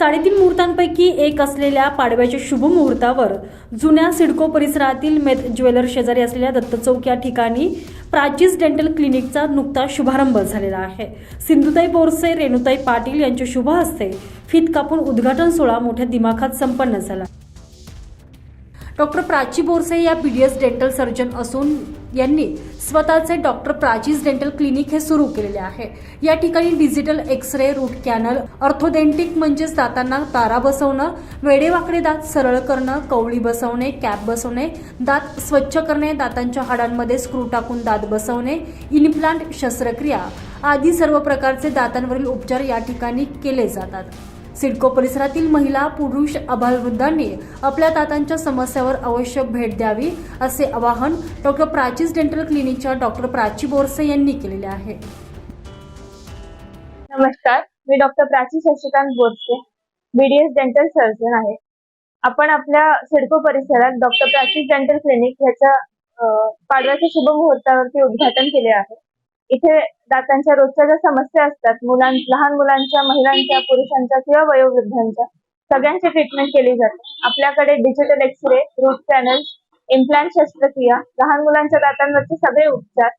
साडेतीन मुहूर्तांपैकी एक असलेल्या पाडव्याच्या शुभ मुहूर्तावर जुन्या सिडको परिसरातील मेथ ज्वेलर शेजारी असलेल्या दत्त चौक या ठिकाणी प्राचीस डेंटल क्लिनिकचा नुकता शुभारंभ झालेला आहे. सिंधुताई बोरसे रेणुताई पाटील यांच्या शुभ हस्ते फित कापून उद्घाटन सोहळा मोठ्या दिमाखात संपन्न झाला. डॉक्टर प्राची बोरसे या P D S dental surgeon असून यांनी स्वतःचे डॉक्टर प्राचीज डेंटल क्लिनिक हे सुरू केलेले आहे. या ठिकाणी digital X ray root canal orthodontic म्हणजेच दातांना तारा बसवणं वेडेवाकडे दात सरळ करणं कवळी बसवणे कॅप बसवणे दात स्वच्छ करणे दातांच्या हाडांमध्ये स्क्रू टाकून दात बसवणे इन्प्लांट शस्त्रक्रिया आदी सर्व प्रकारचे दातांवरील उपचार या ठिकाणी केले जातात. सिडको परिसरातील महिला पुरुष अबालवृद्धांनी आपल्या दातांच्या समस्यावर अवश्य भेट द्यावी असे आवाहन डॉक्टर प्राचीस डेंटल क्लिनिकच्या डॉक्टर प्राची बोरसे यांनी केलेले आहे. नमस्कार मी doctor Prachi Shashikant Borse BDS dental surgeon आहे. आपण आपल्या सिडको परिसरात डॉक्टर प्राची डेंटल क्लिनिक ह्याच्या पाडव्याच्या शुभ मुहूर्तावरती उद्घाटन केले आहे. इथे दातांच्या रोजच्या ज्या समस्या असतात मुलां लहान मुलांच्या महिलांच्या पुरुषांच्या किंवा वयोवृद्धांच्या सगळ्यांची ट्रीटमेंट केली जाते. आपल्याकडे digital X ray root canal implant शस्त्रक्रिया लहान मुलांच्या दातांवरचे सगळे उपचार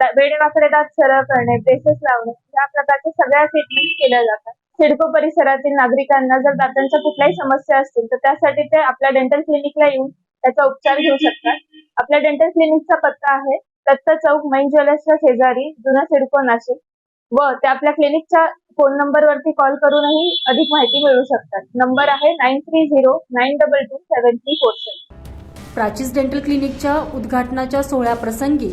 वेडेवाकडे दात सरळ करणे ब्रेसेस लावणे या प्रकारच्या सगळ्या ट्रीटमेंट केल्या जातात. सिडको परिसरातील नागरिकांना जर दातांच्या कुठल्याही समस्या असतील तर त्यासाठी ते आपल्या डेंटल क्लिनिकला येऊन त्याचा उपचार घेऊ शकतात. आपल्या डेंटल क्लिनिकचा पत्ता आहे दत्त चौक मैन ज्वेलर्सच्या शेजारी जुना सिडको नाशिक. व ते आपल्या क्लिनिकच्या फोन नंबरवरती कॉल करूनही अधिक माहिती मिळवू शकतात. नंबर आहे nine three zero nine double two seven three four seven Prachi's dental क्लिनिकच्या उद्घाटनाच्या सोहळ्याप्रसंगी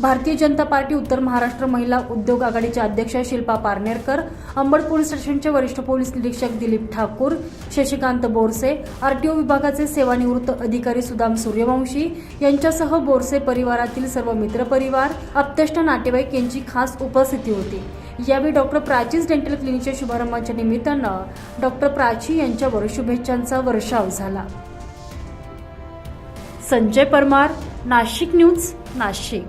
भारतीय जनता पार्टी उत्तर महाराष्ट्र महिला उद्योग आघाडीच्या अध्यक्ष शिल्पा पारनेरकर अंबड पोलीस स्टेशनचे वरिष्ठ पोलीस निरीक्षक दिलीप ठाकूर शशिकांत बोरसे आरटीओ विभागाचे सेवानिवृत्त अधिकारी सुदाम सूर्यवंशी यांच्यासह बोरसे परिवारातील सर्व मित्रपरिवार आप्तेष्ट नातेवाईक यांची खास उपस्थिती होती. यावेळी डॉक्टर प्राचीस डेंटल क्लिनिकच्या शुभारंभाच्या निमित्तानं डॉक्टर प्राची यांच्यावर शुभेच्छांचा वर्षाव झाला. संजय परमार नाशिक न्यूज नाशिक.